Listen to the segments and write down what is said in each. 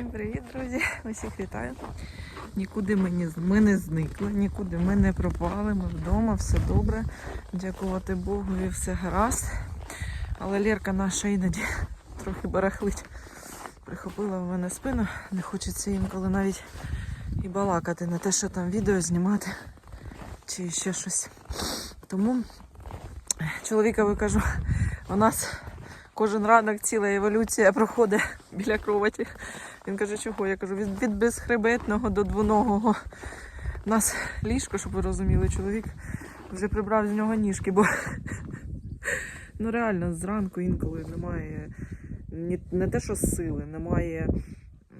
Всім привіт, друзі! Усіх вітаю. Нікуди ми не, ми не зникли, нікуди ми не пропали. Ми вдома, все добре. Дякувати Богу і все гаразд. Але Лєрка наша іноді трохи барахлить. Прихопила в мене спину. Не хочеться інколи навіть і балакати, не те, що там відео знімати чи ще щось. Тому чоловікові кажу, у нас кожен ранок ціла еволюція проходить біля кроваті. Він каже, чого? Я кажу, від, безхребетного до двоногого. У нас ліжко, щоб ви розуміли, чоловік вже прибрав з нього ніжки, бо ну реально зранку інколи немає не те, що сили, немає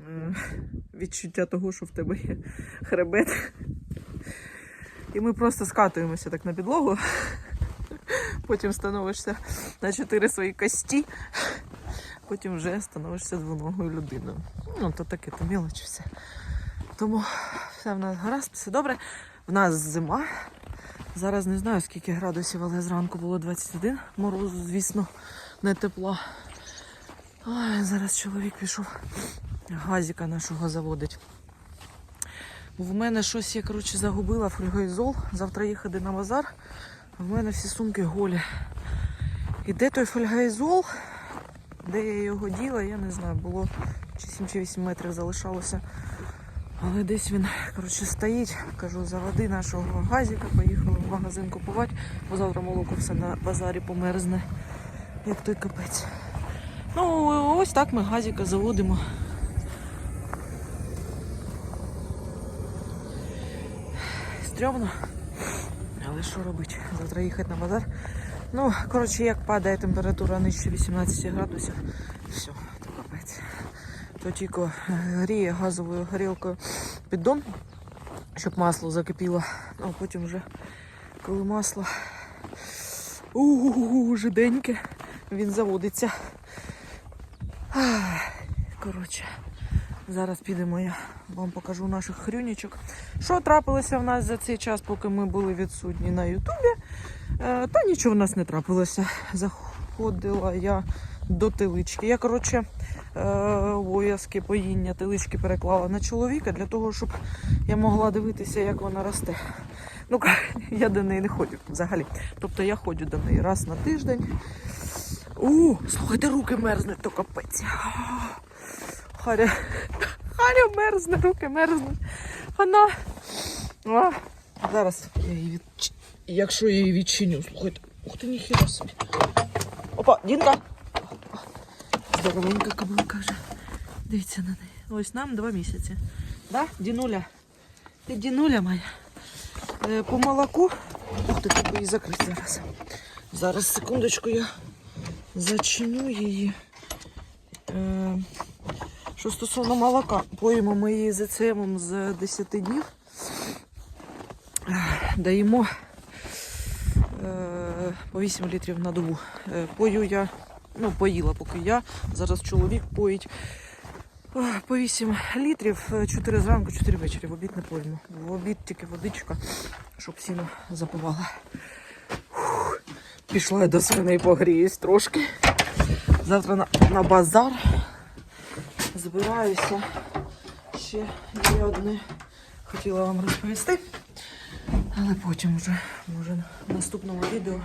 е, відчуття того, що в тебе є хребет. І ми просто скатуємося так на підлогу. Потім становишся на чотири свої кості, потім вже становишся двоногою людиною. Ну, то таке, то мелочі все. Тому все в нас гаразд, все добре. В нас зима. Зараз не знаю скільки градусів, але зранку було 21 морозу, звісно, не тепла. Ой, зараз чоловік пішов газіка нашого заводить. В мене щось я коротше загубила фольгоізол. Завтра їхати на базар. В мене всі сумки голі. І де той фольгоізол? Де я його діла, я не знаю. Було чи 7 чи 8 метрів залишалося. Але десь він коротше, стоїть. Кажу, заводи нашого газіка, поїхали в магазин купувати, бо завтра молоко все на базарі померзне, як той капець. Ну, ось так ми газіка заводимо. Стрьомно. Але що робити? Завтра їхати на базар. Ну, коротше, як падає температура нижче 18 градусів, все, то капець. То тільки е, гріє газовою горілкою піддон, щоб масло закипіло. Ну, а потім вже, коли масло у жиденьке, він заводиться. Коротше, зараз підемо, я вам покажу наших хрюнічок. Що трапилося в нас за цей час, поки ми були відсутні на Ютубі? Е, Та нічого в нас не трапилося. Заходила я до тилички. Я, коротше, е, обов'язки поїння тилички переклала на чоловіка для того, щоб я могла дивитися, як вона росте. Ну, я до неї не ходжу взагалі. Тобто я ходжу до неї раз на тиждень. У, слухайте, руки мерзнуть, то капець. Харя, Харя мерзне, руки мерзнуть. Вона. А, зараз я її відч... Якщо я її відчиню, слухайте. Ух ти, ніхіра собі. Опа, Дінка. Здоровенька кобилка вже. Дивіться на неї. Ось нам два місяці. Да, Дінуля? Ти Дінуля моя. Е, по молоку. Ух ти, треба її закрити зараз. Зараз, секундочку, я зачиню її. Е, що стосовно молока, поїмо ми її за цемом з 10 днів. Е, Даємо по 8 літрів на добу. Е, Пою я, ну, поїла поки я. Зараз чоловік поїть е, по 8 літрів, 4 зранку, 4 ввечері. В обід не поїмо. В обід тільки водичка, щоб сіно запивала. Пішла я до свиней погріюсь трошки. Завтра на, на базар. Збираюся. Ще є одне. Хотіла вам розповісти. Але потім вже, може, в наступному відео.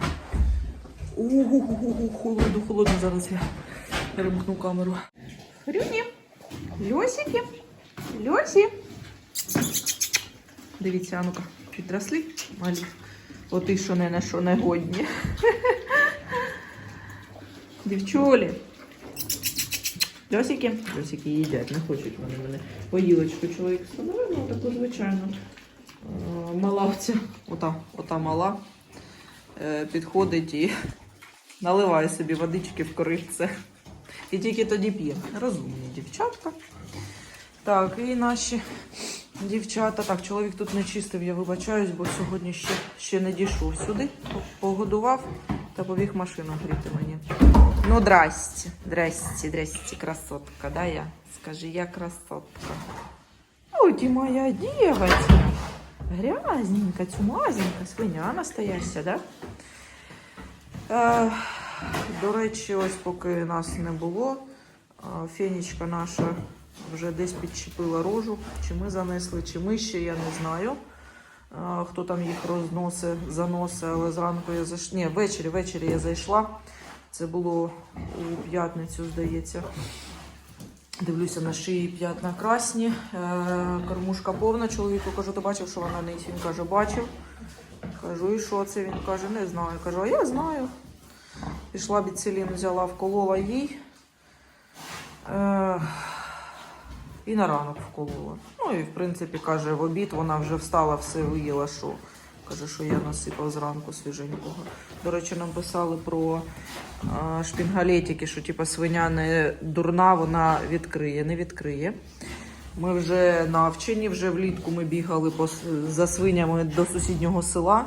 У-ху-ху-ху, холодно, холодно. Зараз я перемкну камеру. Хрюні, льосики, льосі. Дивіться, а ну-ка, підросли малі. От і що не на що не годні. Дівчулі. Льосики? Льосики їдять, не хочуть вони мене. Поїлочку чоловік встановив, ну таку звичайно. Е, Мала оця, ота, ота мала, е, підходить і наливає собі водички в корильце. І тільки тоді п'є. Розумні дівчатка. Так, і наші дівчата. Так, чоловік тут не чистив, я вибачаюсь, бо сьогодні ще, ще не дійшов сюди. Погодував та побіг машину гріти мені. Ну, здрасте, здрасте, здрасте, красотка, да, я? Скажи, я красотка. Ой, ты моя девочка. Грязненька, цумазенька, свиня настояща, да? Е, до речі, ось поки нас не було, е, фенічка наша Вже десь підчепила рожу, чи ми занесли, чи ми ще, я не знаю. А, Хто там їх розносить, заносить, але зранку я зайшла. Ні, ввечері, ввечері я зайшла. Це було у п'ятницю, здається. Дивлюся на шиї п'ятна красні. Е, кормушка повна. Чоловіку кажу, ти бачив, що вона нить? Він каже, бачив. Кажу, і що це? Він каже, не знаю. Кажу, а я знаю. Пішла біцелін, взяла, вколола їй. Е, і на ранок вколола. Ну і в принципі каже, в обід вона вже встала, все виїла, що каже, що я насипав зранку свіженького. До речі, нам писали про а, шпінгалетики, що типу, свиня не дурна, вона відкриє, не відкриє. Ми вже навчені, вже влітку ми бігали по, за свинями до сусіднього села.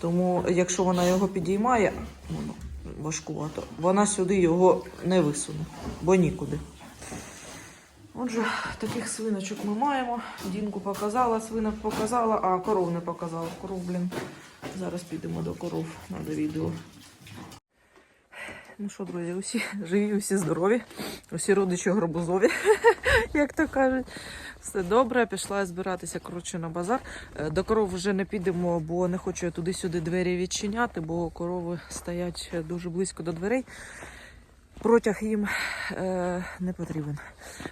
Тому, якщо вона його підіймає, воно важкувато, вона сюди його не висуне, бо нікуди. Отже, таких свиночок ми маємо. Дінку показала, свинок показала, а коров не показала. Коров, блін. Зараз підемо до коров, надо відео. Ну що, друзі, усі живі, усі здорові, усі родичі гробузові, як то кажуть. Все добре, пішла збиратися коротше, на базар. Е, До коров вже не підемо, бо не хочу я туди-сюди двері відчиняти, бо корови стоять дуже близько до дверей. Протяг їм е, не потрібен.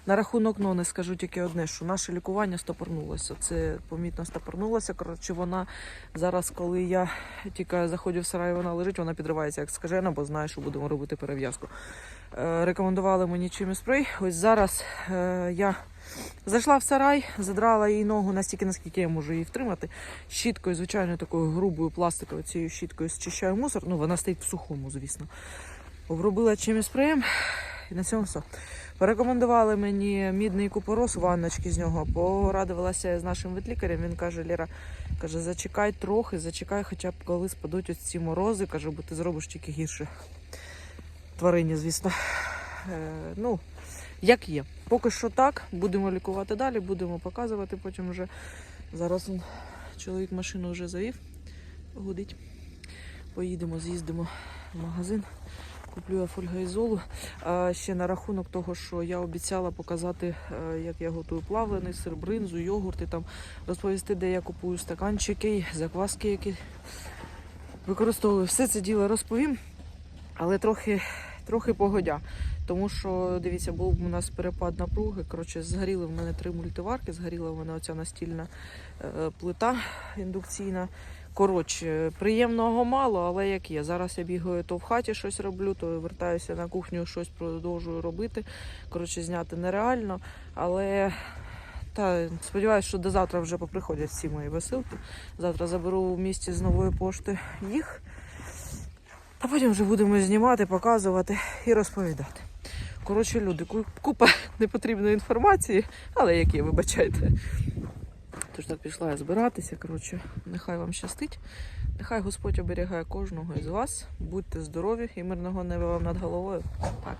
На рахунок нони скажу тільки одне, що наше лікування стопорнулося. Це помітно стопорнулося. Коротше, вона зараз, коли я тільки заходжу в сарай, вона лежить, вона підривається як скажена, бо знає, що будемо робити перев'язку. Е, рекомендували мені чимі спрей. Ось зараз е, я зайшла в сарай, задрала їй ногу настільки, наскільки я можу її втримати. Щіткою, звичайно, такою грубою пластиковою цією щіткою зчищаю мусор. Ну, вона стоїть в сухому, звісно. Обробила чимось спреєм і на цьому все. Порекомендували мені мідний купорос, ванночки з нього. Порадувалася з нашим ветлікарем. Він каже: Ліра, каже, зачекай трохи, зачекай, хоча б коли спадуть ось ці морози, каже, бо ти зробиш тільки гірше. Тварині, звісно. Е, ну, як є. Поки що так, будемо лікувати далі, будемо показувати потім вже. Зараз чоловік машину вже завів, гудить. Поїдемо, з'їздимо в магазин. Куплю я фольгоізолу. Ще на рахунок того, що я обіцяла показати, е, як я готую плавлений сир, бринзу, йогурти, там розповісти, де я купую стаканчики, закваски, які використовую. Все це діло розповім, але трохи, трохи погодя. Тому що, дивіться, був у нас перепад напруги. Коротше, згоріли в мене три мультиварки, згоріла в мене оця настільна е, плита індукційна. Коротше, приємного мало, але як є. Зараз я бігаю, то в хаті щось роблю, то вертаюся на кухню, щось продовжую робити. Коротше, зняти нереально. Але та сподіваюся, що до завтра вже поприходять всі мої висилки. Завтра заберу в місті з нової пошти їх. А потім вже будемо знімати, показувати і розповідати. Коротше, люди, ку- купа непотрібної інформації, але які, вибачайте. Тож так пішла я збиратися. Коротше, нехай вам щастить. Нехай Господь оберігає кожного із вас. Будьте здорові і мирного неба вам над головою. Пока.